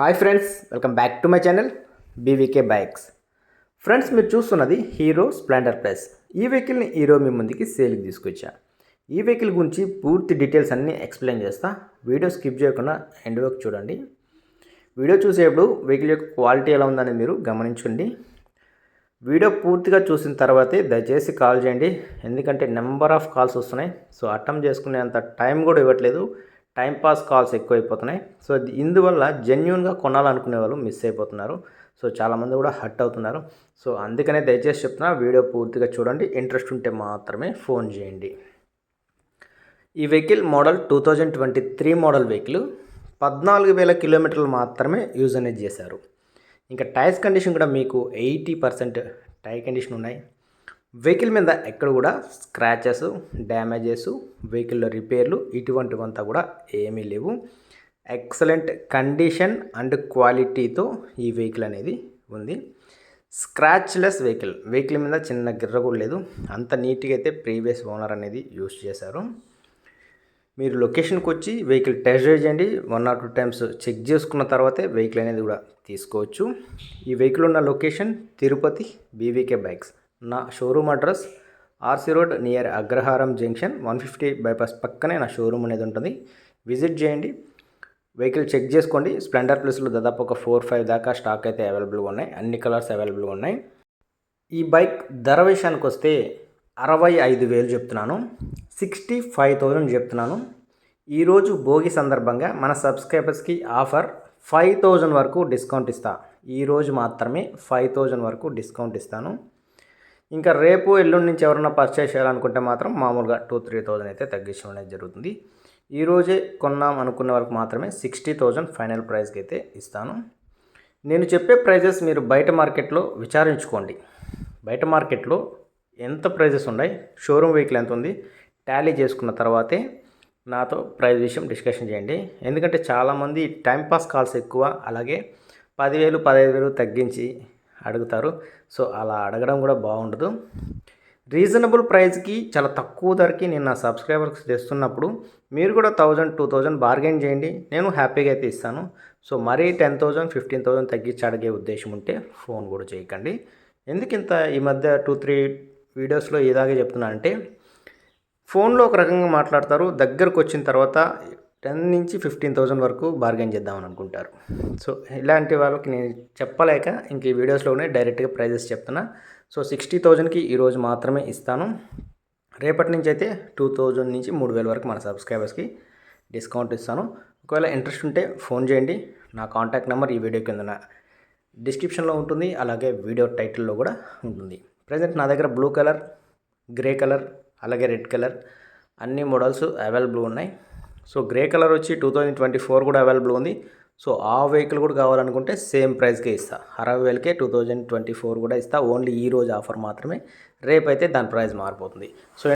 Hi friends welcome back to my channel BVK bikes. Friends మీరు చూస్తున్నది hero Splendor plus. ఈ వెహికల్ని hero మీ ముందుకి సేల్కి తీసుకొచ్చా. ఈ వెహికల్ గురించి పూర్తి డీటెయిల్స్ అన్నీ ఎక్స్ప్లెయిన్ చేస్తా. వీడియో స్కిప్ చేయకుండా ఎండ్ వరకు చూడండి. వీడియో చూసేప్పుడు వెహికల్ యొక్క క్వాలిటీ ఎలా ఉందని మీరు గమనించండి వీడియో పూర్తిగా చూసిన తర్వాతే దయచేసి కాల్ చేయండి. ఎందుకంటే నెంబర్ ఆఫ్ కాల్స్ వస్తున్నాయి. సో అటెంప్ట్ చేసుకునేంత టైం కూడా ఇవ్వట్లేదు. టైంపాస్ కాల్స్ ఎక్కువైపోతున్నాయి. సో ఇందువల్ల జెన్యున్గా కొనాలనుకునే వాళ్ళు మిస్ అయిపోతున్నారు. సో చాలామంది కూడా హట్ అవుతున్నారు. సో అందుకనే దయచేసి చెప్తున్నా వీడియో పూర్తిగా చూడండి. ఇంట్రెస్ట్ ఉంటే మాత్రమే ఫోన్ చేయండి. ఈ vehicle model two thousand twenty three model vehicle పద్నాలుగు వేల కిలోమీటర్లు మాత్రమే యూజ్ అనేది చేశారు. ఇంకా టైర్స్ కండిషన్ కూడా మీకు ఎయిటీ పర్సెంట్ టైర్ కండిషన్ ఉన్నాయి. వెహికల్ మీద ఎక్కడ కూడా స్క్రాచెస్ డ్యామేజెస్ వెహికల్లో రిపేర్లు ఇటువంటివంతా కూడా ఏమీ లేవు. ఎక్సలెంట్ కండిషన్ అండ్ క్వాలిటీతో ఈ వెహికల్ అనేది ఉంది. స్క్రాచ్లెస్ వెహికల్ వెహికల్ మీద చిన్న గిర్ర కూడా లేదు. అంత నీట్గా అయితే ప్రీవియస్ ఓనర్ అనేది యూస్ చేశారు. మీరు లొకేషన్కి వచ్చి వెహికల్ టెస్ట్ డ్రైవ్ చేయండి. One or two times check చేసుకున్న తర్వాతే వెహికల్ అనేది కూడా తీసుకోవచ్చు. ఈ వెహికల్ ఉన్న లొకేషన్ తిరుపతి బీవీకే బైక్స్. నా showroom address RC road near Agraharam junction one fifty bypass పక్కనే నా షోరూమ్ అనేది ఉంటుంది. విజిట్ చేయండి. వెహికల్ చెక్ చేసుకోండి. స్ప్లెండర్ ప్లస్లో దాదాపు ఒక ఫోర్ ఫైవ్ దాకా స్టాక్ అయితే అవైలబుల్గా ఉన్నాయి. అన్ని కలర్స్ అవైలబుల్గా ఉన్నాయి. ఈ బైక్ ధర విషయానికి వస్తే అరవై ఐదు వేలు చెప్తున్నాను. సిక్స్టీ ఫైవ్ థౌజండ్ చెప్తున్నాను. ఈరోజు భోగి సందర్భంగా మన సబ్స్క్రైబర్స్కి ఆఫర్ ఫైవ్ థౌజండ్ వరకు డిస్కౌంట్ ఇస్తా. ఈరోజు మాత్రమే ఫైవ్ థౌజండ్ వరకు డిస్కౌంట్ ఇస్తాను. ఇంకా రేపు ఎల్లుండి నుంచి ఎవరైనా పర్చేస్ చేయాలనుకుంటే మాత్రం మామూలుగా టూ త్రీ థౌజండ్ అయితే తగ్గించడం అనేది జరుగుతుంది. ఈరోజే కొన్నాం అనుకున్న వరకు మాత్రమే సిక్స్టీ థౌజండ్ ఫైనల్ ప్రైస్కి అయితే ఇస్తాను. నేను చెప్పే ప్రైజెస్ మీరు బయట మార్కెట్లో విచారించుకోండి. బయట మార్కెట్లో ఎంత ప్రైజెస్ ఉన్నాయి? షోరూమ్ వెహికల్ ఎంత ఉంది? టాలీ చేసుకున్న తర్వాతే నాతో ప్రైస్ విషయం డిస్కషన్ చేయండి. ఎందుకంటే చాలామంది టైంపాస్ కాల్స్ ఎక్కువ అలాగే పదివేలు పదహైదు వేలు తగ్గించి అడుగుతారు. సో అలా అడగడం కూడా బాగుండదు. రీజనబుల్ ప్రైస్కి చాలా తక్కువ ధరకి నేను నా సబ్స్క్రైబర్స్ తెస్తున్నప్పుడు మీరు కూడా థౌజండ్ టూ థౌజండ్ బార్గెన్ చేయండి. నేను హ్యాపీగా అయితే ఇస్తాను. సో మరీ టెన్ థౌజండ్ ఫిఫ్టీన్ థౌజండ్ తగ్గించి అడిగే ఉద్దేశం ఉంటే ఫోన్ కూడా చేయకండి. ఎందుకు ఇంత ఈ మధ్య టూ త్రీ వీడియోస్లో ఇలాగే చెప్తున్నా అంటే ఫోన్లో ఒక రకంగా మాట్లాడతారు. దగ్గరకు వచ్చిన తర్వాత టెన్ నుంచి ఫిఫ్టీన్ థౌజండ్ వరకు బార్గెన్ చేద్దామని అనుకుంటారు. సో ఇలాంటి వాళ్ళకి నేను చెప్పలేక ఇంక ఈ వీడియోస్లోనే డైరెక్ట్గా ప్రైజెస్ చెప్తున్నా. సో సిక్స్టీ థౌజండ్కి ఈరోజు మాత్రమే ఇస్తాను. రేపటి నుంచి అయితే టూ థౌజండ్ నుంచి మూడు వేల వరకు మన సబ్స్క్రైబర్స్కి డిస్కౌంట్ ఇస్తాను. ఒకవేళ ఇంట్రెస్ట్ ఉంటే ఫోన్ చేయండి. నా కాంటాక్ట్ నెంబర్ ఈ వీడియో కింద డిస్క్రిప్షన్లో ఉంటుంది. అలాగే వీడియో టైటిల్లో కూడా ఉంటుంది. ప్రజెంట్ నా దగ్గర బ్లూ కలర్ గ్రే కలర్ అలాగే రెడ్ కలర్ అన్ని మోడల్స్ అవైలబుల్ ఉన్నాయి. సో గ్రే కలర్ వచ్చి టూ థౌజండ్ ట్వంటీ ఫోర్ కూడా అవైలబుల్ ఉంది. సో ఆ వెహికల్ కూడా కావాలనుకుంటే సేమ్ ప్రైస్కే ఇస్తా. అరవై వేలకే టూ థౌజండ్ ట్వంటీ ఫోర్ కూడా ఇస్తా. ఓన్లీ ఈ రోజు ఆఫర్ మాత్రమే. రేపైతే దాని ప్రైస్ మారిపోతుంది. సో